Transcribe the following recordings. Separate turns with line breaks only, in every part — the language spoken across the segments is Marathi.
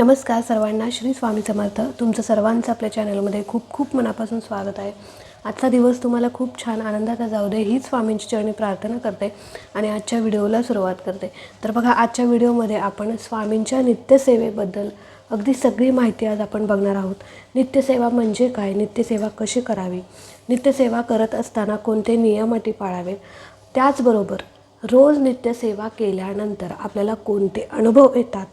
नमस्कार सर्वांना श्री स्वामी समर्थ. तुमचं सर्वांचं आपल्या चॅनलमध्ये खूप खूप मनापासून स्वागत आहे. आजचा दिवस तुम्हाला खूप छान आनंदाचा जाऊ दे हीच स्वामींची चरणी प्रार्थना करते आणि आजच्या व्हिडिओला सुरुवात करते. तर बघा आजच्या व्हिडिओमध्ये आपण स्वामींच्या नित्यसेवेबद्दल अगदी सगळी माहिती आज आपण बघणार आहोत. नित्यसेवा म्हणजे काय? नित्यसेवा कशी करावी? नित्यसेवा करत असताना कोणते नियम अटी पाळावे? त्याचबरोबर रोज नित्यसेवा केल्यानंतर आपल्याला कोणते अनुभव येतात?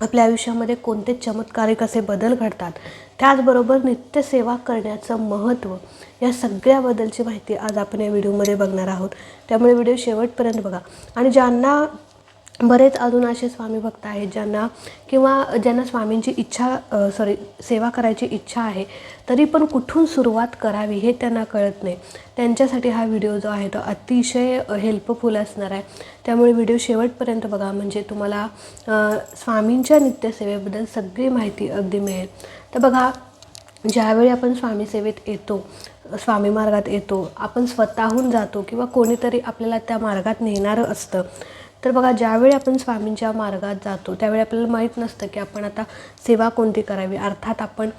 आपल्या आयुष्यामध्ये कोणते चमत्कारिक असे बदल घडतात त्याचबरोबर नित्यसेवा करण्याचं महत्त्व या सगळ्याबद्दलची माहिती आज आपण या व्हिडिओमध्ये बघणार आहोत. त्यामुळे व्हिडिओ शेवटपर्यंत बघा. आणि ज्यांना बरेच अजून असे स्वामी भक्त आहेत ज्यांना किंवा ज्यांना स्वामींची इच्छा सॉरी सेवा करायची इच्छा आहे तरी पण कुठून सुरुवात करावी हे त्यांना कळत नाही. त्यांच्यासाठी हा व्हिडिओ जो आहे तो अतिशय हेल्पफुल असणार आहे. त्यामुळे व्हिडिओ शेवटपर्यंत बघा. म्हणजे तुम्हाला स्वामींच्या नित्यसेवेबद्दल सगळी माहिती अगदी मिळेल. तर बघा ज्यावेळी आपण स्वामी सेवेत येतो स्वामी मार्गात येतो आपण स्वतःहून जातो किंवा कोणीतरी आपल्याला त्या मार्गात नेणारं असतं तर बघा ज्यावेळी आपण स्वामींच्या मार्गात जातो त्यावेळी आपल्याला माहीत नसतं की आपण आता सेवा कोणती करावी. अर्थात आपण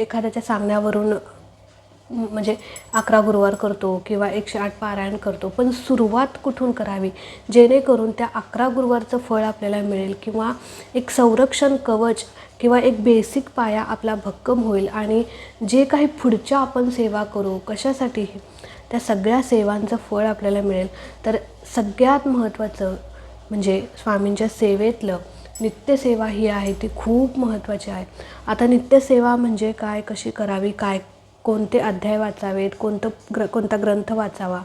एखाद्याच्या सांगण्यावरून म्हणजे अकरा गुरुवार करतो किंवा एकशे आठ पारायण करतो पण सुरुवात कुठून करावी? जेणेकरून त्या अकरा गुरुवारचं फळ आपल्याला मिळेल किंवा एक संरक्षण कवच किंवा एक बेसिक पाया आपला भक्कम होईल आणि जे काही पुढच्या आपण सेवा करू कशासाठी त्या सगळ्या सेवांचं फळ आपल्याला मिळेल. तर सगळ्यात महत्त्वाचं म्हणजे स्वामींच्या सेवेतलं नित्यसेवा ही आहे ती खूप महत्त्वाची आहे. आता नित्यसेवा म्हणजे काय कशी करावी काय कोणते अध्याय वाचावेत कोणतं ग्र कोणता ग्रंथ वाचावा?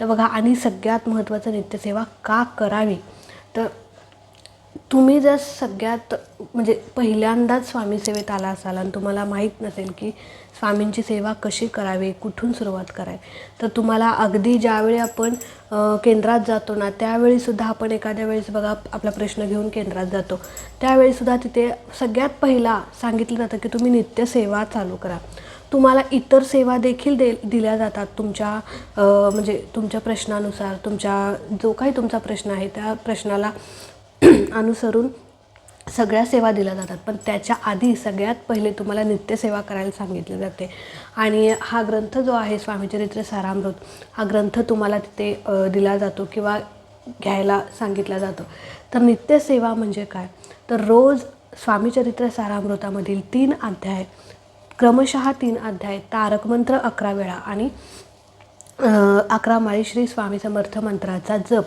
तर बघा आणि सगळ्यात महत्त्वाचं नित्यसेवा का करावी? तर तुम्ही जर सगळ्यात म्हणजे पहिल्यांदाच स्वामी सेवेत आला असाल आणि तुम्हाला माहीत नसेल की स्वामींची सेवा कशी करावी कुठून सुरुवात करावी तर तुम्हाला अगदी ज्यावेळी आपण केंद्रात जातो ना त्यावेळीसुद्धा आपण एखाद्या वेळेस बघा आपला प्रश्न घेऊन केंद्रात जातो. त्यावेळीसुद्धा तिथे सगळ्यात पहिला सांगितलं जातं की तुम्ही नित्यसेवा चालू करा. तुम्हाला इतर सेवा देखील दे दिल्या जातात तुमच्या म्हणजे तुमच्या प्रश्नानुसार तुमच्या जो काही तुमचा प्रश्न आहे त्या प्रश्नाला अनुसरून सगळ्या सेवा दिल्या जातात. पण त्याच्या आधी सगळ्यात पहिले तुम्हाला नित्यसेवा करायला सांगितले जाते. आणि हा ग्रंथ जो आहे स्वामीचरित्र सारामृत हा ग्रंथ तुम्हाला तिथे दिला जातो किंवा घ्यायला सांगितला जातो. तर नित्यसेवा म्हणजे काय? तर रोज स्वामीचरित्र सारामृतामधील तीन अध्याय क्रमशः तीन अध्याय तारकमंत्र अकरा वेळा आणि अकरा माळी श्री स्वामी समर्थ मंत्राचा जप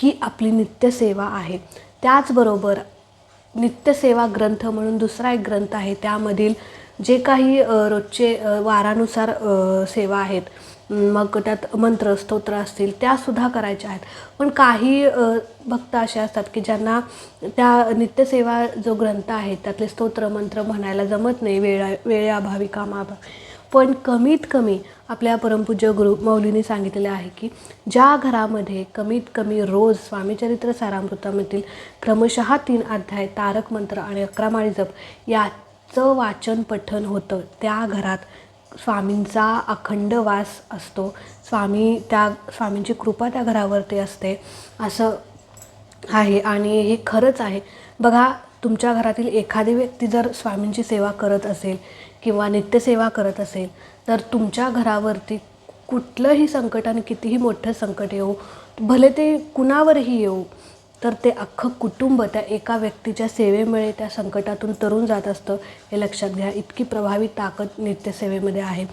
ही आपली नित्यसेवा आहे. त्याचबरोबर नित्यसेवा ग्रंथ म्हणून दुसरा एक ग्रंथ आहे त्यामधील जे काही रोजचे वारानुसार सेवा आहेत मग त्यात मंत्र स्तोत्र असतील त्यासुद्धा करायच्या आहेत. पण काही भक्त असे असतात की ज्यांना त्या नित्यसेवा जो ग्रंथ आहे त्यातले स्तोत्र मंत्र म्हणायला जमत नाही वेळा वेळेअभावी कामाभावी पण कमीत कमी आपल्या परमपूज्य गुरु मौलीने सांगितलेले आहे की ज्या घरामध्ये कमीत कमी रोज स्वामीचरित्र सारामृतामधील क्रमशः तीन अध्याय तारक मंत्र आणि अकरा माळी जप याचं वाचन पठन होतं त्या घरात स्वामींचा अखंड वास असतो. स्वामी त्या स्वामींची कृपा त्या घरावरती असते असं आहे आणि हे खरंच आहे. बघा तुमच्या घरातील एखादी व्यक्ती जर स्वामींची सेवा करत असेल किंवा नित्यसेवा करत असेल तर तुमच्या घरावरती कुठलंही संकट आणि कितीही मोठं संकट येऊ भले ते कुणावरही येऊ तर ते अख्खं कुटुंब त्या एका व्यक्तीच्या सेवेमुळे त्या संकटातून तरून जात असतं हे लक्षात घ्या. इतकी प्रभावी ताकद नित्यसेवेमध्ये आहे.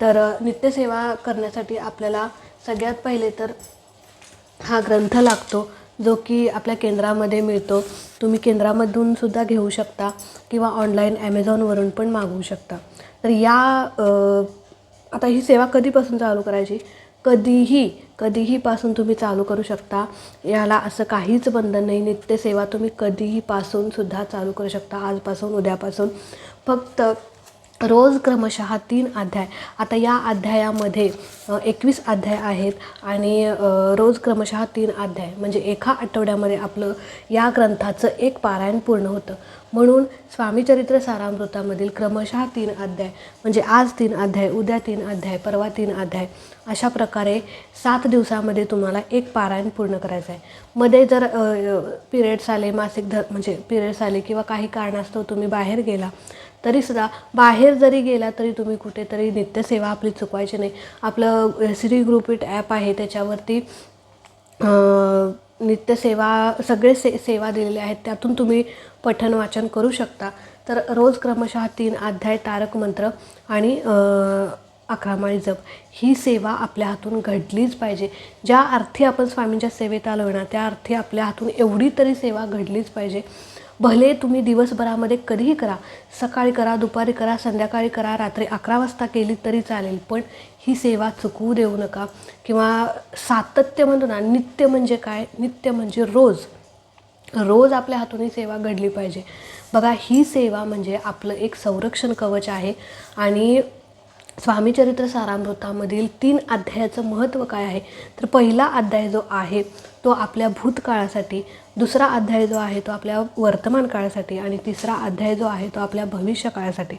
तर नित्यसेवा करण्यासाठी आपल्याला सगळ्यात पहिले तर हा ग्रंथ लागतो जो की आपल्या केंद्रामध्ये मिळतो. तुम्ही केंद्रामधून सुद्धा घेऊ शकता किंवा ऑनलाईन ॲमेझॉनवरून पण मागवू शकता. तर या आता ही सेवा कधीपासून चालू करायची? कधीही कधीहीपासून तुम्ही चालू करू शकता. याला असं काहीच बंधन नाही. नित्यसेवा तुम्ही कधीही पासून सुद्धा चालू करू शकता. आजपासून उद्यापासून. फक्त रोज क्रमशः तीन अध्याय. आता या अध्यायामध्ये एकवीस अध्याय आहेत आणि रोज क्रमशः तीन अध्याय. म्हणजे एका आठवड्यामध्ये आपलं या ग्रंथाचं एक पारायण पूर्ण होतं. म्हणून स्वामीचरित्र सारामृतामधील क्रमशः तीन अध्याय म्हणजे आज तीन अध्याय उद्या तीन अध्याय परवा तीन अध्याय अशा प्रकारे सात दिवसामध्ये तुम्हाला एक पारायण पूर्ण करायचं आहे. मध्ये जर पिरियड्स आले मासिक धर म्हणजे पिरियड्स आले किंवा काही कारणास्तव तुम्ही बाहेर गेला तरीसुद्धा बाहेर जरी गेला तरी तुम्ही कुठेतरी नित्यसेवा आपली चुकवायची नाही. आपलं श्री ग्रुपीट ॲप आहे त्याच्यावरती नित्यसेवा सगळे से सेवा दिलेले आहेत त्यातून तुम्ही पठन वाचन करू शकता. तर रोज क्रमशः तीन अध्याय तारक मंत्र आणि अकरामाळी जप. ही सेवा आपल्या हातून घडलीच पाहिजे. ज्या अर्थी आपण स्वामींच्या सेवेत आलो ना त्या अर्थी आपल्या हातून एवढी तरी सेवा घडलीच पाहिजे. भले तुम्ही दिवसभरामध्ये कधीही करा सकाळी करा दुपारी करा संध्याकाळी करा रात्री अकरा वाजता केली तरी चालेल पण ही सेवा चुकवू देऊ नका. किंवा सातत्य म्हणतो ना नित्य म्हणजे काय? नित्य म्हणजे रोज. रोज आपल्या हातून ही सेवा घडली पाहिजे. बघा ही सेवा म्हणजे आपलं एक संरक्षण कवच आहे. आणि स्वामीचरित्र सारामृतामधील तीन अध्यायाचं महत्त्व काय आहे? तर पहिला अध्याय जो आहे तो आपल्या भूतकाळासाठी दुसरा अध्याय जो आहे तो आपल्या वर्तमान काळासाठी आणि तिसरा अध्याय जो आहे तो आपल्या भविष्य काळासाठी.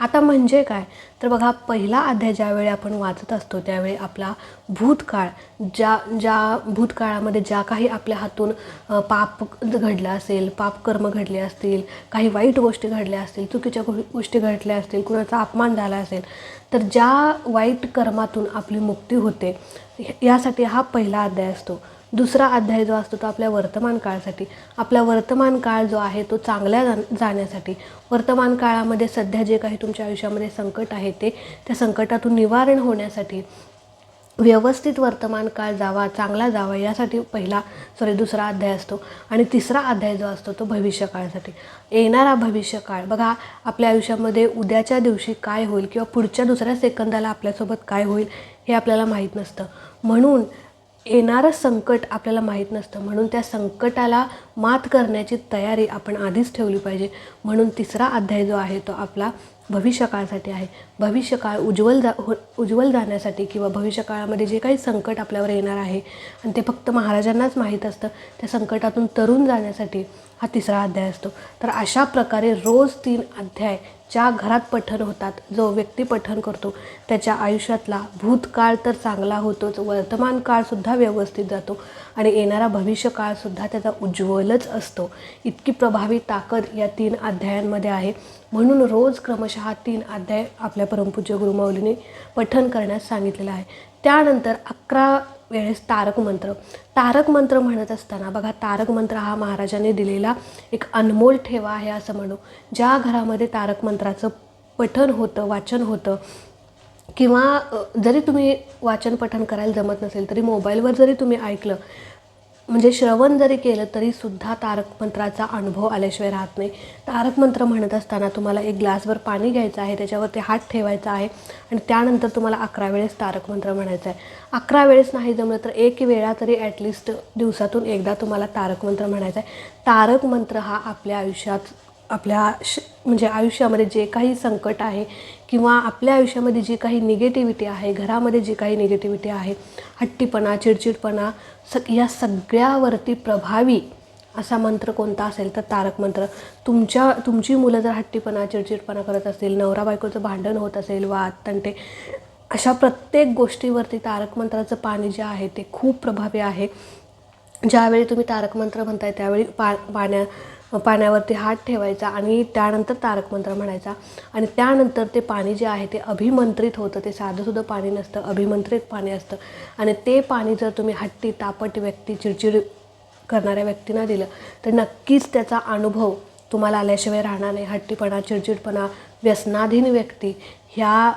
आता म्हणजे काय? तर बघा पहिला अध्याय ज्यावेळी आपण वाचत असतो त्यावेळी आपला भूतकाळ ज्या ज्या भूतकाळामध्ये ज्या काही आपल्या हातून पाप घडलं असेल पापकर्म घडले असतील काही वाईट गोष्टी घडल्या असतील चुकीच्या गो गोष्टी घडल्या असतील कुणाचा अपमान झाला असेल तर ज्या वाईट कर्मातून आपली मुक्ती होते यासाठी हा पहिला अध्याय असतो. दुसरा अध्याय जो असतो तो आपल्या वर्तमान काळासाठी. आपला वर्तमान काळ जो आहे तो चांगल्या जा जाण्यासाठी. वर्तमान काळामध्ये सध्या जे काही तुमच्या आयुष्यामध्ये संकट आहे ते त्या संकटातून निवारण होण्यासाठी व्यवस्थित वर्तमान काळ जावा चांगला जावा यासाठी पहिला सॉरी दुसरा अध्याय असतो. आणि तिसरा अध्याय जो असतो तो भविष्य काळासाठी. येणारा भविष्य काळ. बघा आपल्या आयुष्यामध्ये उद्याच्या दिवशी काय होईल किंवा पुढच्या दुसऱ्या सेकंदाला आपल्यासोबत काय होईल हे आपल्याला माहीत नसतं. म्हणून येणारं संकट आपल्याला माहीत नसतं. म्हणून त्या संकटाला मात करण्याची तयारी आपण आधीच ठेवली पाहिजे. म्हणून तिसरा अध्याय जो आहे तो आपला भविष्यकाळासाठी आहे. भविष्यकाळ उज्ज्वल जा हो उज्ज्वल जाण्यासाठी किंवा भविष्यकाळामध्ये जे काही संकट आपल्यावर येणार आहे आणि ते फक्त महाराजांनाच माहीत असतं त्या संकटातून तरुण जाण्यासाठी हा तिसरा अध्याय असतो. तर अशा प्रकारे रोज तीन अध्याय ज्या घरात पठण होतात जो व्यक्ती पठण करतो त्याच्या आयुष्यातला भूतकाळ तर चांगला होतोच वर्तमान काळसुद्धा व्यवस्थित जातो. आणि येणारा भविष्यकाळसुद्धा त्याचा उज्ज्वलच असतो. इतकी प्रभावी ताकद या तीन अध्यायांमध्ये आहे. म्हणून रोज क्रमशः तीन अध्याय आपल्या परमपूज्य गुरुमाऊलीने पठन करण्यास सांगितलेलं आहे. त्यानंतर अकरा वेळेस तारक मंत्र. तारक मंत्र म्हणत असताना बघा तारक मंत्र हा महाराजाने दिलेला एक अनमोल ठेवा आहे असं म्हणू. ज्या घरामध्ये तारक मंत्राचं पठन होतं वाचन होतं किंवा जरी तुम्ही वाचन पठण करायला जमत नसेल तरी मोबाईलवर जरी तुम्ही ऐकलं म्हणजे श्रवण जरी केलं तरी सुद्धा तारक मंत्राचा अनुभव आल्याशिवाय राहत नाही. तारक मंत्र म्हणत असताना तुम्हाला एक ग्लासभर पाणी घ्यायचं आहे त्याच्यावरती हात ठेवायचा आहे आणि त्यानंतर तुम्हाला अकरा वेळेस तारक मंत्र म्हणायचं आहे. अकरा वेळेस नाही जमलं तर एक वेळा तरी ॲटलिस्ट दिवसातून एकदा तुम्हाला तारक मंत्र म्हणायचं आहे. तारक मंत्र हा आपल्या आयुष्यात आपल्या श म्हणजे आयुष्यामध्ये जे काही संकट आहे किंवा आपल्या आयुष्यामध्ये जी काही निगेटिव्हिटी आहे घरामध्ये जी काही निगेटिव्हिटी आहे हट्टीपणा चिडचिडपणा स या सगळ्यावरती प्रभावी असा मंत्र कोणता असेल तर तारक मंत्र. तुमच्या तुमची मुलं जर हट्टीपणा चिडचिडपणा करत असतील नवरा बायकोचं भांडण होत असेल वाद तंटे अशा प्रत्येक गोष्टीवरती तारक मंत्राचं पाणी जे आहे ते खूप प्रभावी आहे. ज्यावेळी तुम्ही तारक मंत्र म्हणताय त्यावेळी पा पाण्या पाण्यावरती हात ठेवायचा आणि त्यानंतर तारक मंत्र म्हणायचा. आणि त्यानंतर ते पाणी जे आहे ते अभिमंत्रित होतं. ते साधंसुद्धा पाणी नसतं अभिमंत्रित पाणी असतं. आणि ते पाणी जर तुम्ही हट्टी तापट व्यक्ती चिडचिड करणाऱ्या व्यक्तींना दिलं तर नक्कीच त्याचा अनुभव तुम्हाला आल्याशिवाय राहणार नाही. हट्टीपणा चिडचिडपणा व्यसनाधीन व्यक्ती ह्या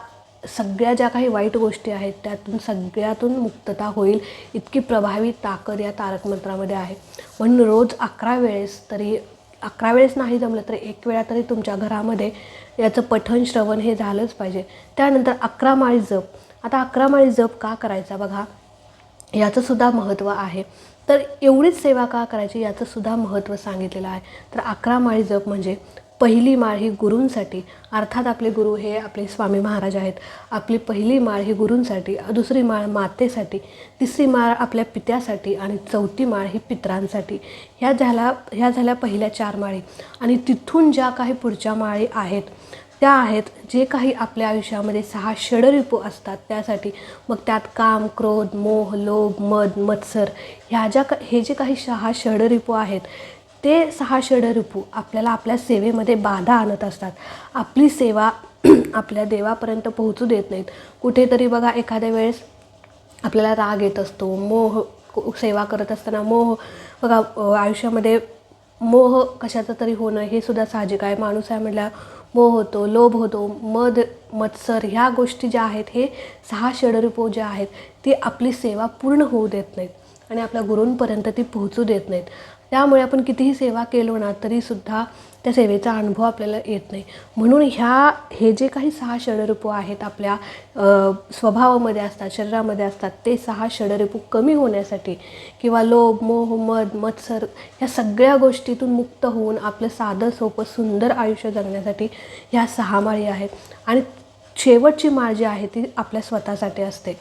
सगळ्या ज्या काही वाईट गोष्टी आहेत त्यातून सगळ्यातून मुक्तता होईल इतकी प्रभावी ताकद या तारक मंत्रामध्ये आहे. म्हणून रोज अकरा वेळेस तरी अकरा वेळेस नाही जमलं तर एक वेळा तरी तुमच्या घरामध्ये याचं पठण श्रवण हे झालंच पाहिजे. त्यानंतर अकरा माळी जप. आता अकरा माळी जप का करायचा बघा? याचं सुद्धा महत्त्व आहे. तर एवढीच सेवा का करायची याचं सुद्धा महत्त्व सांगितलेलं आहे. तर अकरा माळी जप म्हणजे पहिली माळ ही गुरूंसाठी अर्थात आपले गुरु हे आपले स्वामी महाराज आहेत. आपली पहिली माळ ही गुरूंसाठी दुसरी माळ मातेसाठी तिसरी माळ आपल्या पित्यासाठी आणि चौथी माळ ही पित्रांसाठी. ह्या झाल्या ह्या झाल्या पहिल्या चार माळी. आणि तिथून ज्या काही पुढच्या माळी आहेत त्या आहेत जे काही आपल्या आयुष्यामध्ये सहा षडरिपू असतात त्यासाठी. मग त्यात काम क्रोध मोह लोभ मद मत्सर ह्या ज्या का हे जे काही सहा षडरिपू आहेत ते सहा षडरूपू आपल्याला आपल्या सेवेमध्ये बाधा आणत असतात. आपली सेवा आपल्या देवापर्यंत पोहोचू देत नाहीत. कुठेतरी बघा एखाद्या वेळेस आपल्याला राग येत असतो मोह सेवा करत असताना मोह बघा आयुष्यामध्ये मोह कशाचं तरी होणं हे सुद्धा साहजिक आहे. माणूस आहे म्हटल्या मोह होतो लोभ होतो मद मत्सर ह्या गोष्टी ज्या आहेत हे सहा षडरूपो ज्या आहेत ती आपली सेवा पूर्ण होऊ देत नाहीत. आणि आपल्या गुरूंपर्यंत ती पोहोचू देत नाहीत. त्यामुळे आपण कितीही सेवा केलो ना तरीसुद्धा त्या सेवेचा अनुभव आपल्याला येत नाही. म्हणून ह्या हे जे काही सहा षडरूपं आहेत आपल्या स्वभावामध्ये असतात शरीरामध्ये असतात ते सहा षडरूपू कमी होण्यासाठी किंवा लोभ मोह मद मत्सर ह्या सगळ्या गोष्टीतून मुक्त होऊन आपलं साधं सोपं सुंदर आयुष्य जगण्यासाठी ह्या सहा माळी आहेत. आणि शेवटची माळ जी आहे ती आपल्या स्वतःसाठी असते.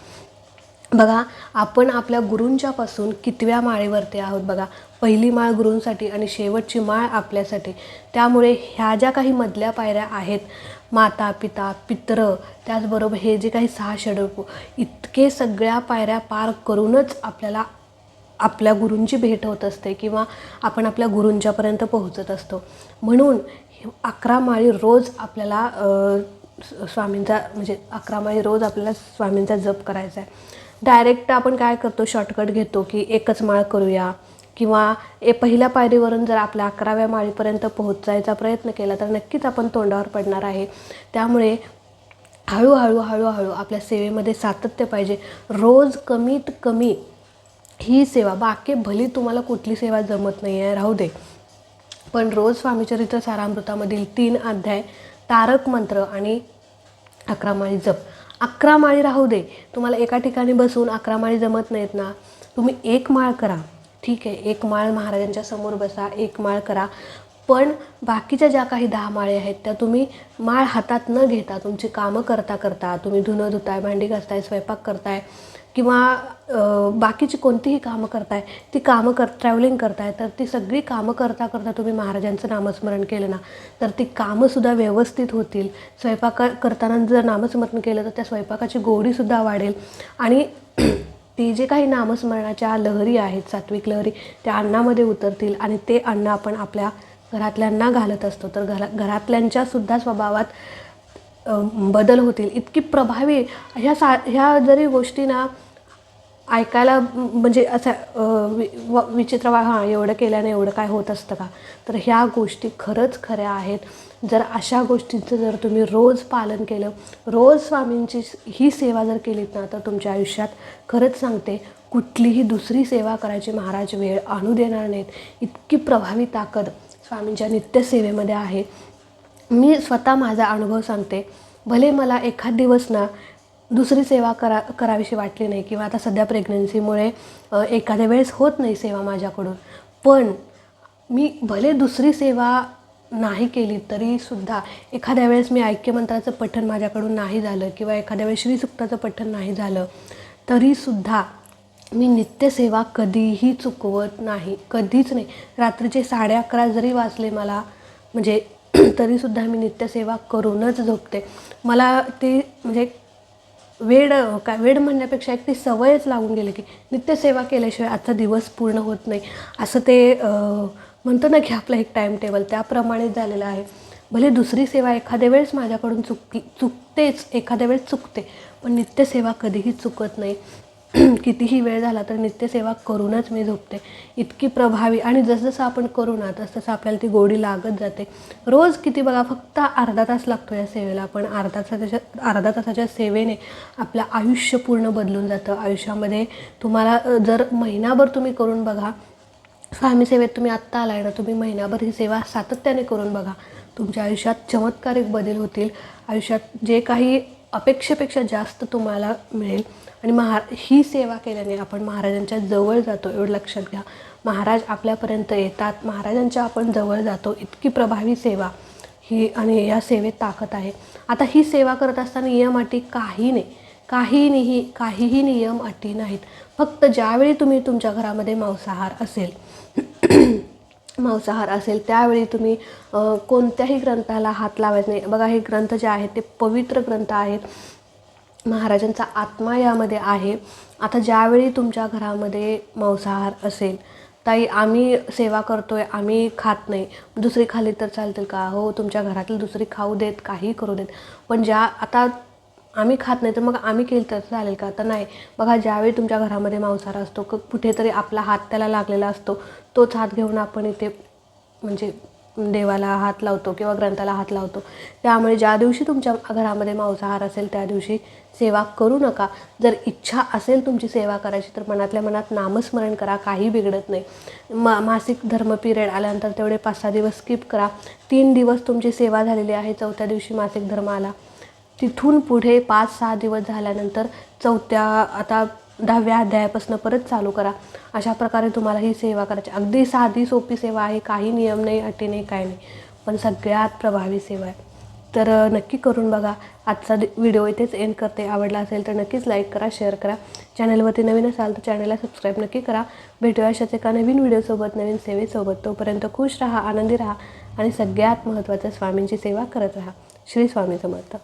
बघा आपण आपल्या गुरूंच्यापासून कितव्या माळेवरती आहोत बघा. पहिली माळ गुरूंसाठी आणि शेवटची माळ आपल्यासाठी. त्यामुळे ह्या ज्या काही मधल्या पायऱ्या आहेत माता पिता पित्र त्याचबरोबर हे जे काही सहा षडपू इतके सगळ्या पायऱ्या पार करूनच आपल्याला आपल्या गुरूंची भेट होत असते किंवा आपण आपल्या गुरूंच्यापर्यंत पोहोचत असतो. म्हणून अकरा माळी रोज आपल्याला स्वामींचा म्हणजे अकरा माळी रोज आपल्याला स्वामींचा जप करायचा आहे. डायरेक्ट आपण काय करतो शॉर्टकट घेतो की एकच माळ करूया किंवा ए पहिल्या पायरीवरून जर आपल्या अकराव्या माळीपर्यंत पोहोचायचा प्रयत्न केला तर नक्कीच आपण तोंडावर पडणार आहे. त्यामुळे हळूहळू हळूहळू आपल्या सेवेमध्ये सातत्य पाहिजे. रोज कमीत कमी ही सेवा बाकी भली तुम्हाला कुठली सेवा जमत नाही आहे राहू दे. पण रोज स्वामीचरित्र सारामृतामधील तीन अध्याय तारक मंत्र आणि अकरा माळी जप अकरा माळी राहू दे. तुम्हाला एका ठिकाणी बसून अकरा माळी जमत नाहीत ना. तुम्ही एक माळ करा. ठीक आहे एक माळ महाराजांच्या समोर बसा एक माळ करा. पण बाकीच्या ज्या काही दहा माळे आहेत त्या तुम्ही माळ हातात न घेता तुमची कामं करता करता तुम्ही धुणं धुताय भांडी घासताय स्वयंपाक करताय किंवा बाकीची कोणतीही कामं करताय ती कामं कर ट्रॅव्हलिंग करताय तर ती सगळी कामं करता करता तुम्ही महाराजांचं नामस्मरण केलं ना तर ती कामंसुद्धा व्यवस्थित होतील. स्वयंपाक करताना जर नामस्मरण केलं तर त्या स्वयंपाकाची गोडीसुद्धा वाढेल. आणि ती जे काही नामस्मरणाच्या लहरी आहेत सात्विक लहरी त्या अन्नामध्ये उतरतील आणि ते अन्न आपण आपल्या घरातल्यांना घालत असतो. तर घरा घरातल्यांच्या सुद्धा स्वभावात बदल होतील. इतकी प्रभावी ह्या सा ह्या जरी गोष्टी ना ऐकायला म्हणजे असं वि व- विचित्र वा हां एवढं केल्याने एवढं काय होत असतं का? तर ह्या गोष्टी खरंच खऱ्या आहेत. जर अशा गोष्टींचं जर तुम्ही रोज पालन केलं रोज स्वामींची ही सेवा जर केलीत ना तर तुमच्या आयुष्यात खरंच सांगते कुठलीही दुसरी सेवा करायची महाराज वेळ आणू देणार नाहीत. इतकी प्रभावी ताकद स्वामींच्या नित्यसेवेमध्ये आहे. मी स्वतः माझा अनुभव सांगते. भले मला एखाद दिवस ना दुसरी सेवा करा करावीशी वाटली नाही किंवा आता सध्या प्रेग्नन्सीमुळे एखाद्या वेळेस होत नाही सेवा माझ्याकडून. पण मी भले दुसरी सेवा नाही केली तरीसुद्धा एखाद्या वेळेस मी ऐक्यमंत्राचं पठण माझ्याकडून नाही झालं किंवा एखाद्या वेळेस श्रीसुक्ताचं पठण नाही झालं तरीसुद्धा मी नित्यसेवा कधीही चुकवत नाही कधीच नाही. रात्रीचे साडे अकरा जरी वाजले मला म्हणजे तरीसुद्धा मी नित्यसेवा करूनच झोपते. मला ती म्हणजे वेड काय वेड म्हणण्यापेक्षा एक ती सवयच लागून गेली की नित्यसेवा केल्याशिवाय आजचा दिवस पूर्ण होत नाही. असं ते म्हणतो ना की आपलं एक टाईम टेबल त्याप्रमाणेच झालेलं आहे. भले दुसरी सेवा एखाद्या वेळेस माझ्याकडून चुकी चुकतेच एखाद्या वेळेस चुकते पण नित्यसेवा कधीही चुकत नाही. कितीही वेळ झाला तर नित्यसेवा करूनच मी झोपते. इतकी प्रभावी आणि जसजसं आपण करू ना तसतसं आपल्याला ती गोडी लागत जाते. रोज किती बघा फक्त अर्धा तास लागतो या सेवेला पण अर्धा तासाच्या अर्धा तासाच्या सेवेने आपलं आयुष्य पूर्ण बदलून जातं. आयुष्यामध्ये तुम्हाला जर महिनाभर तुम्ही करून बघा स्वामी सेवेत तुम्ही आत्ता आलाय ना तुम्ही महिनाभर ही सेवा सातत्याने करून बघा. तुमच्या आयुष्यात चमत्कारिक बदल होतील. आयुष्यात जे काही अपेक्षेपेक्षा जास्त तुम्हाला मिळेल. आणि महा ही सेवा केल्याने आपण महाराजांच्या जवळ जातो एवढं लक्षात घ्या. महाराज आपल्यापर्यंत येतात. महाराजांच्या आपण जवळ जातो. इतकी प्रभावी सेवा ही आणि या सेवेत ताकद आहे. आता ही सेवा करत असताना नियम अटी काही नाही. काही नाही काहीही नियम अटी नाहीत. फक्त ज्यावेळी तुम्ही तुमच्या घरामध्ये मांसाहार असेल मांसाहार असेल त्यावेळी तुम्ही कोणत्याही ग्रंथाला हात लावायचा नाही. बघा हे ग्रंथ जे आहेत ते पवित्र ग्रंथ आहेत. महाराजांचा आत्मा यामध्ये आहे. आता ज्यावेळी तुमच्या घरामध्ये मांसाहार असेल ताई आम्ही सेवा करतोय आम्ही खात नाही. दुसरी खाली तर चालतील का? हो तुमच्या घरातील दुसरी खाऊ देत काही करू देत. पण ज्या आता आम्ही खात नाही तर मग आम्ही केलं तर चालेल का? तर नाही. बघा ज्यावेळी तुमच्या घरामध्ये मांसाहार असतो क कुठेतरी आपला हात त्याला लागलेला असतो तोच हात घेऊन आपण इथे म्हणजे देवाला हात लावतो किंवा ग्रंथाला हात लावतो. त्यामुळे ज्या दिवशी तुमच्या घरामध्ये मांसाहार असेल त्या दिवशी सेवा करू नका. जर इच्छा असेल तुमची सेवा करायची तर मनातल्या मनात नामस्मरण करा काही बिघडत नाही. मा मासिक धर्म पिरियड आल्यानंतर तेवढे पाच सहा दिवस स्किप करा. तीन दिवस तुमची सेवा झालेली आहे चौथ्या दिवशी मासिक धर्म आला. तिथून पुढे पाच सहा दिवस झाल्यानंतर चौथ्या आता दहाव्या अध्यायापासून परत चालू करा. अशा प्रकारे तुम्हाला ही सेवा करायची. अगदी साधी सोपी सेवा आहे. काही नियम नाही अटी नाही काय नाही. पण सगळ्यात प्रभावी सेवा आहे. तर नक्की करून बघा. आजचा व्हिडिओ इथेच एंड करते. आवडला असेल तर नक्कीच लाईक करा शेअर करा. चॅनलवरती नवीन असाल तर चॅनलला सबस्क्राईब नक्की करा. भेटूया अशाच एका नवीन व्हिडिओसोबत नवीन सेवेसोबत. तोपर्यंत खुश राहा आनंदी राहा आणि सगळ्यात महत्त्वाचं स्वामींची सेवा करत राहा. श्री स्वामी समर्थ.